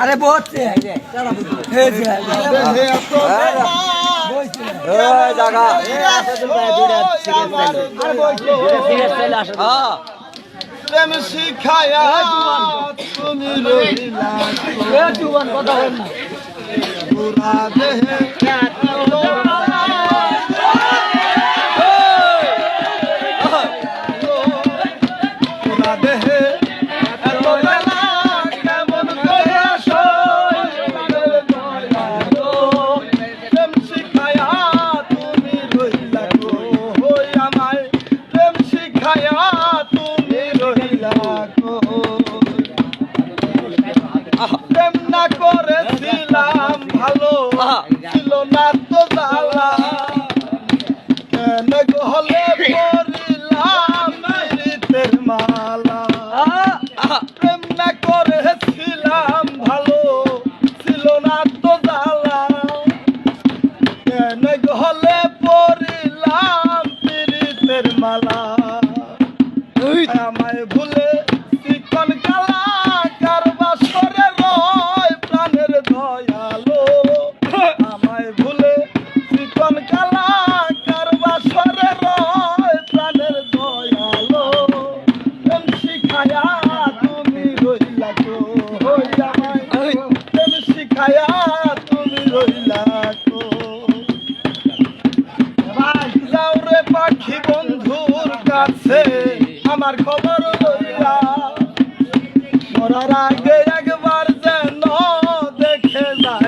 আরে বসছে প্রেম শিখায়া তুমি রইলা পুরা দেহে প্রেম না করেছিলাম ভালো ছিল না তো জ্বালা। কেন গহলে পড়িলাম মৃতের মালা? প্রেম না করেছিলাম ভালো ছিল না তো জ্বালা। কেন গহলে পড়িলাম পীড়িতের মালা? আমায় ভুলে আমায় ভুলে চিকন কালা কারবা সরে রয় দয়ালো। শিখায়া তুমি রইলা হই আমায় শিখায়া তুমি রইলা গো। যাও রে পাখি বন্ধুর কাছে, আমার খবর লইয়া। মরার আগে একবার যেন দেখে যায়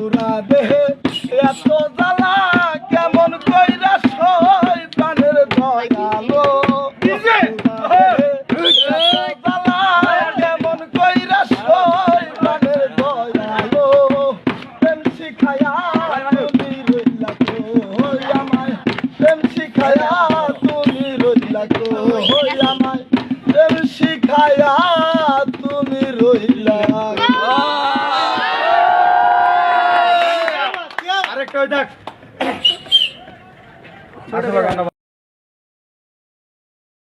পুরা দেহে এত জ্বালা কেমন কইরা সই প্রাণের দয়ালো কেমন কইরা ডাক